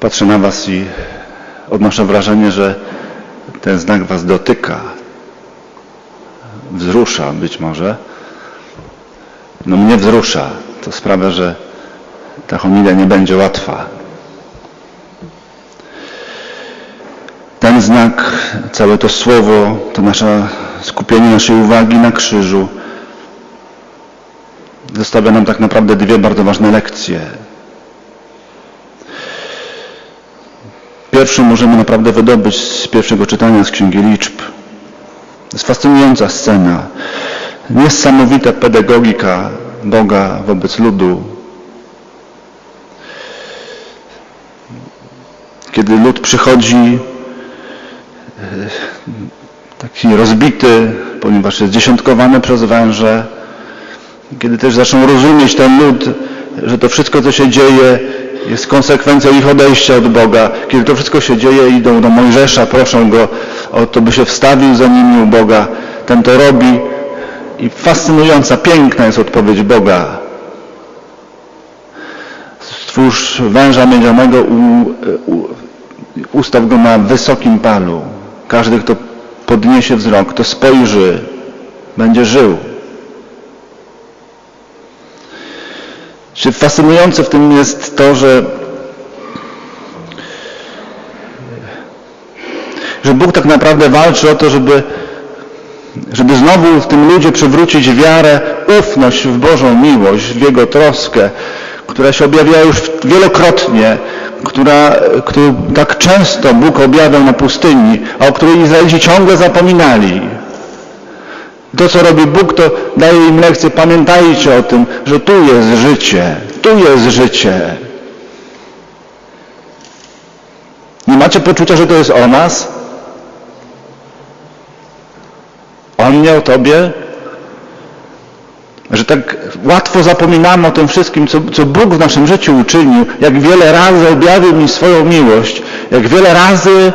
Patrzę na Was i odnoszę wrażenie, że ten znak Was dotyka, wzrusza być może. No mnie wzrusza. To sprawia, że ta homilia nie będzie łatwa. Ten znak, całe to słowo, to nasze skupienie naszej uwagi na krzyżu zostawia nam tak naprawdę dwie bardzo ważne lekcje. Pierwszą możemy naprawdę wydobyć z pierwszego czytania z Księgi Liczb. To jest fascynująca scena. Niesamowita pedagogika Boga wobec ludu. Kiedy lud przychodzi e, taki rozbity, ponieważ jest dziesiątkowany przez węże, kiedy też zaczną rozumieć ten lud, że to wszystko, co się dzieje, jest konsekwencją ich odejścia od Boga. Kiedy to wszystko się dzieje, idą do Mojżesza, proszą go o to, by się wstawił za nimi u Boga. Ten to robi i fascynująca, piękna jest odpowiedź Boga. Stwórz węża miedzianego, u, u, ustaw go na wysokim palu. Każdy, kto podniesie wzrok, kto spojrzy, będzie żył. Czy fascynujące w tym jest to, że, że Bóg tak naprawdę walczy o to, żeby, żeby znowu w tym ludzie przywrócić wiarę, ufność w Bożą miłość, w Jego troskę, która się objawiała już wielokrotnie, która, którą tak często Bóg objawiał na pustyni, a o której Izraelici ciągle zapominali. To, co robi Bóg, to daje im lekcję. Pamiętajcie o tym, że tu jest życie. Tu jest życie. Nie macie poczucia, że to jest o nas? O mnie, o Tobie? Że tak łatwo zapominamy o tym wszystkim, co, co Bóg w naszym życiu uczynił, jak wiele razy objawił mi swoją miłość, jak wiele razy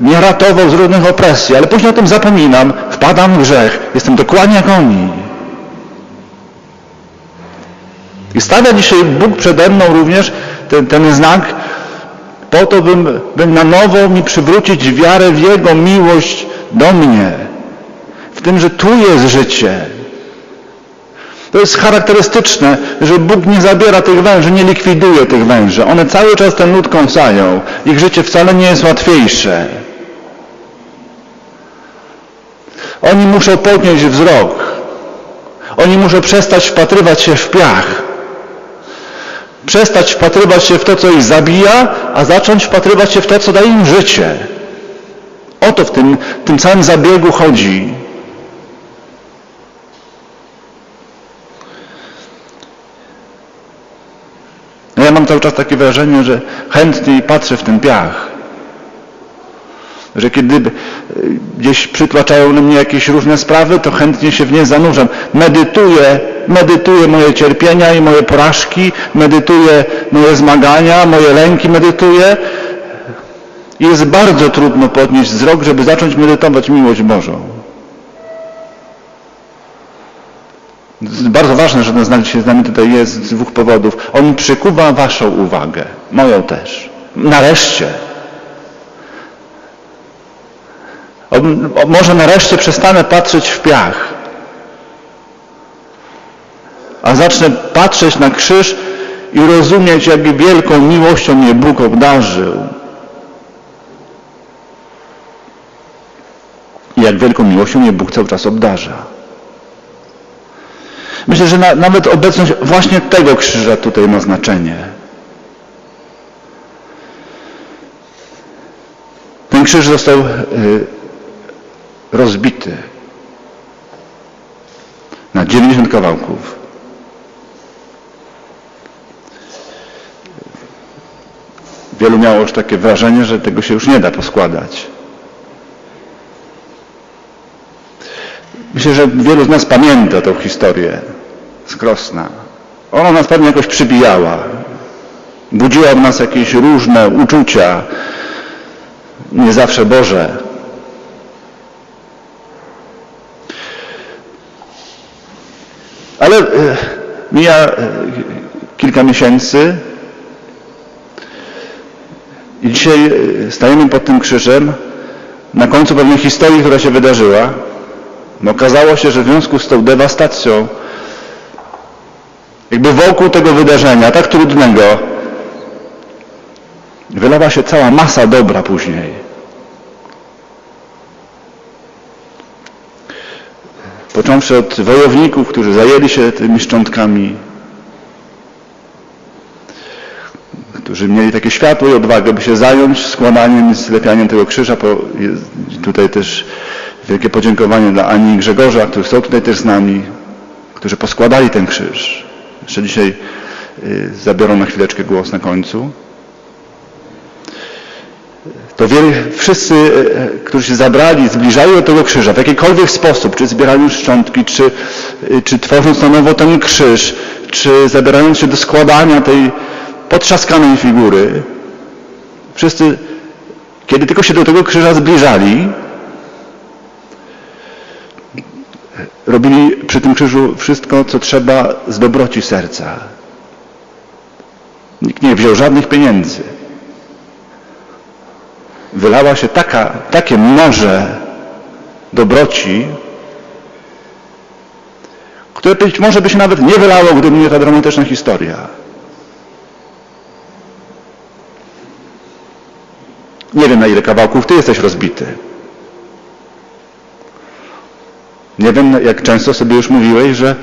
mnie ratował z różnych opresji, ale później o tym zapominam, wpadam w grzech, jestem dokładnie jak oni. I stawia dzisiaj Bóg przede mną również ten, ten znak po to, bym, bym na nowo mi przywrócić wiarę w Jego miłość do mnie. W tym, że tu jest życie. To jest charakterystyczne, że Bóg nie zabiera tych węży, nie likwiduje tych węży. One cały czas ten lud kąsają. Ich życie wcale nie jest łatwiejsze. Oni muszą podnieść wzrok. Oni muszą przestać wpatrywać się w piach. Przestać wpatrywać się w to, co ich zabija, a zacząć wpatrywać się w to, co daje im życie. O to w tym, tym całym zabiegu chodzi. Ja mam cały czas takie wrażenie, że chętniej patrzę w ten piach. Że kiedy gdzieś przytłaczają na mnie jakieś różne sprawy, to chętnie się w nie zanurzam. Medytuję, medytuję moje cierpienia i moje porażki, medytuję moje zmagania, moje lęki medytuję. Jest bardzo trudno podnieść wzrok, żeby zacząć medytować miłość Bożą. Bardzo ważne, że ten znak dzisiaj z nami tutaj jest z dwóch powodów. On przykuwa waszą uwagę, moją też. Nareszcie. On, może nareszcie przestanę patrzeć w piach, a zacznę patrzeć na krzyż i rozumieć, jak wielką miłością mnie Bóg obdarzył. I jak wielką miłością mnie Bóg cały czas obdarza. Myślę, że na, nawet obecność właśnie tego krzyża tutaj ma znaczenie. Ten krzyż został y, rozbity na 90 kawałków. Wielu miało już takie wrażenie, że tego się już nie da poskładać. Myślę, że wielu z nas pamięta tą historię z Krosna. Ona nas pewnie jakoś przybijała. Budziła w nas jakieś różne uczucia, nie zawsze Boże. Ale e, mija e, kilka miesięcy I dzisiaj y, stajemy pod tym krzyżem na końcu pewnej historii, która się wydarzyła. No okazało się, że w związku z tą dewastacją, jakby wokół tego wydarzenia, tak trudnego, wylała się cała masa dobra później. Począwszy od wojowników, którzy zajęli się tymi szczątkami, którzy mieli takie światło i odwagę, by się zająć składaniem i sklepianiem tego krzyża. Tutaj też wielkie podziękowanie dla Ani i Grzegorza, którzy są tutaj też z nami, którzy poskładali ten krzyż. Jeszcze dzisiaj y, zabiorą na chwileczkę głos na końcu. To wszyscy, y, którzy się zabrali, zbliżali do tego krzyża w jakikolwiek sposób, czy zbierając szczątki, czy, y, czy tworząc na nowo ten krzyż, czy zabierając się do składania tej potrzaskanej figury, wszyscy, kiedy tylko się do tego krzyża zbliżali, robili przy tym krzyżu wszystko, co trzeba z dobroci serca. Nikt nie wziął żadnych pieniędzy. Wylała się taka, takie morze dobroci, które być może by się nawet nie wylało, gdyby nie ta dramatyczna historia. Nie wiem, na ile kawałków ty jesteś rozbity. Nie wiem, jak często sobie już mówiłeś, że,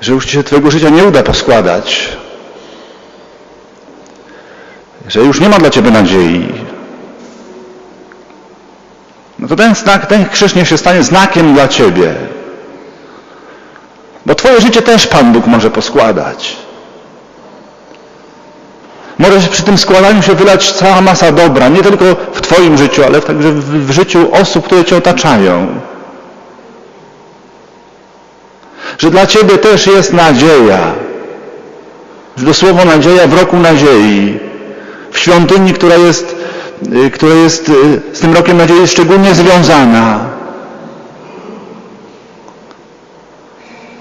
że już ci się twojego życia nie uda poskładać. Że już nie ma dla ciebie nadziei. To ten znak, ten krzyż niech się stanie znakiem dla ciebie. Bo twoje życie też Pan Bóg może poskładać. Może przy tym składaniu się wylać cała masa dobra, nie tylko w Twoim życiu, ale także w, życiu osób, które Cię otaczają. Że dla Ciebie też jest nadzieja. Że to słowo nadzieja w roku nadziei. W świątyni, która jest, która jest y, z tym rokiem nadziei szczególnie związana.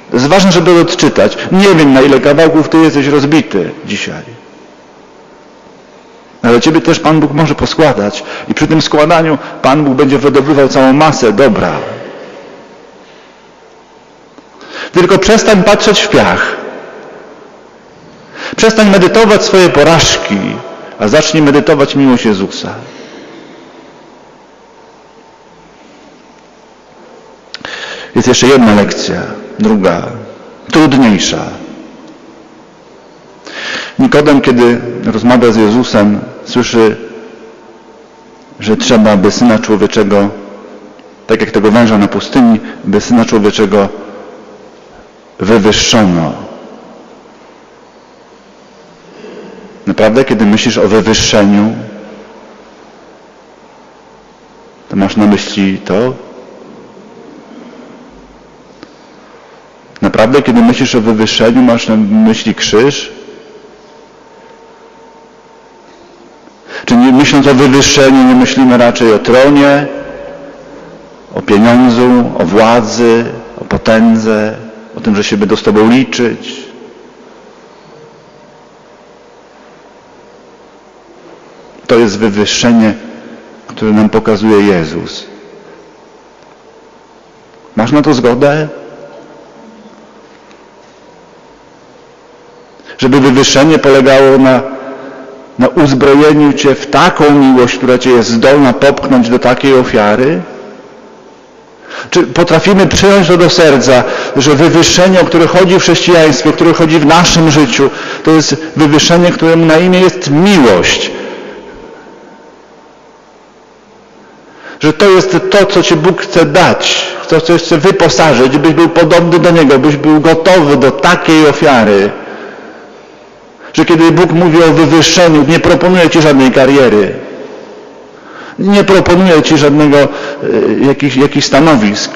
To jest ważne, żeby to odczytać. Nie wiem, na ile kawałków Ty jesteś rozbity dzisiaj. Ale Ciebie też Pan Bóg może poskładać i przy tym składaniu Pan Bóg będzie wydobywał całą masę dobra. Tylko przestań patrzeć w piach. Przestań medytować swoje porażki, a zacznij medytować miłość Jezusa. Jest jeszcze jedna lekcja, druga, trudniejsza. Nikodem, kiedy rozmawia z Jezusem, słyszy, że trzeba, by Syna Człowieczego, tak jak tego węża na pustyni, by Syna Człowieczego wywyższono. Naprawdę, kiedy myślisz o wywyższeniu, to masz na myśli to? Naprawdę, kiedy myślisz o wywyższeniu, masz na myśli krzyż? Czy nie, myśląc o wywyższeniu, nie myślimy raczej o tronie, o pieniądzu, o władzy, o potędze, o tym, że się będą z Tobą liczyć? To jest wywyższenie, które nam pokazuje Jezus. Masz na to zgodę? Żeby wywyższenie polegało na na uzbrojeniu Cię w taką miłość, która Cię jest zdolna popchnąć do takiej ofiary? Czy potrafimy przyjąć to do serca, że wywyższenie, o które chodzi w chrześcijaństwie, o które chodzi w naszym życiu, to jest wywyższenie, któremu na imię jest miłość. Że to jest to, co Ci Bóg chce dać, to, co chce wyposażyć, byś był podobny do Niego, byś był gotowy do takiej ofiary że kiedy Bóg mówi o wywyższeniu, nie proponuje Ci żadnej kariery, nie proponuje Ci żadnego e, jakichś, jakichś stanowisk.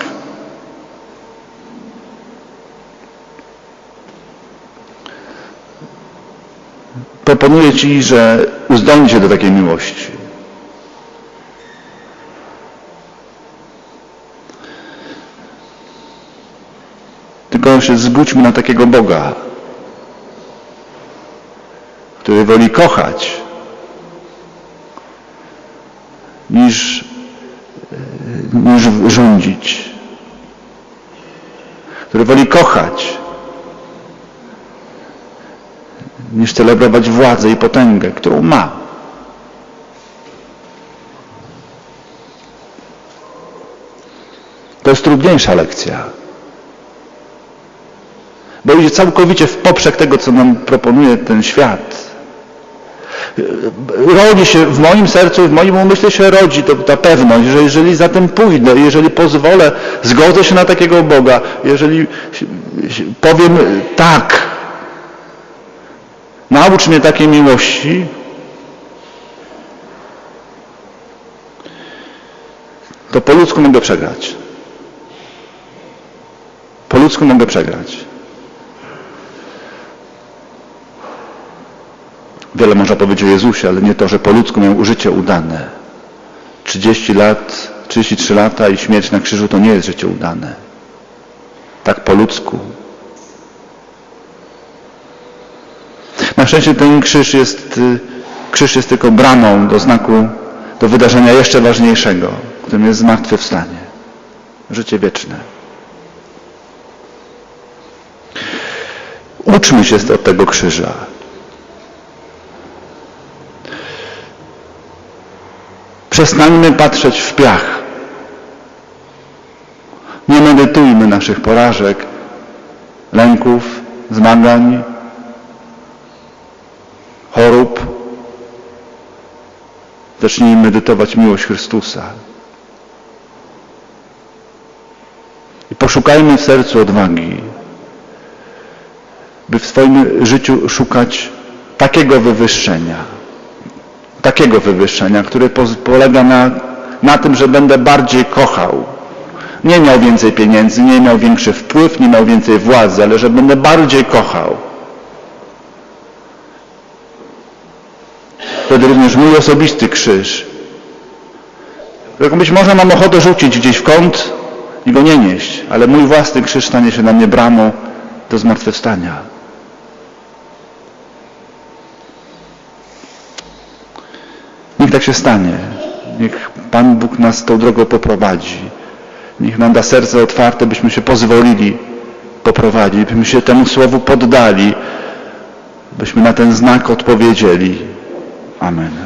Proponuje Ci, że uzdolni się do takiej miłości. Tylko się zgódźmy na takiego Boga, który woli kochać niż, niż rządzić, który woli kochać, niż celebrować władzę i potęgę, którą ma. To jest trudniejsza lekcja. Bo idzie całkowicie w poprzek tego, co nam proponuje ten świat. Rodzi się w moim sercu, w moim umyśle się rodzi to, ta pewność, że jeżeli za tym pójdę, jeżeli pozwolę, zgodzę się na takiego Boga, jeżeli powiem tak, naucz mnie takiej miłości, to po ludzku mogę przegrać. Po ludzku mogę przegrać. Wiele można powiedzieć o Jezusie, ale nie to, że po ludzku miał życie udane. 30 lat, 33 lata i śmierć na krzyżu to nie jest życie udane. Tak po ludzku. Na szczęście ten krzyż jest, krzyż jest tylko bramą do znaku, do wydarzenia jeszcze ważniejszego, którym jest zmartwychwstanie. Życie wieczne. Uczmy się od tego krzyża. Przestańmy patrzeć w piach. Nie medytujmy naszych porażek, lęków, zmagań, chorób. Zacznijmy medytować miłość Chrystusa. I poszukajmy w sercu odwagi, by w swoim życiu szukać takiego wywyższenia, takiego wywyższenia, które polega na, na tym, że będę bardziej kochał. Nie miał więcej pieniędzy, nie miał większy wpływ, nie miał więcej władzy, ale że będę bardziej kochał. Wtedy również mój osobisty krzyż, którego być może mam ochotę rzucić gdzieś w kąt i go nie nieść, ale mój własny krzyż stanie się na mnie bramą do zmartwychwstania. Tak się stanie. Niech Pan Bóg nas tą drogą poprowadzi. Niech nam da serce otwarte, byśmy się pozwolili poprowadzić, byśmy się temu słowu poddali, byśmy na ten znak odpowiedzieli. Amen.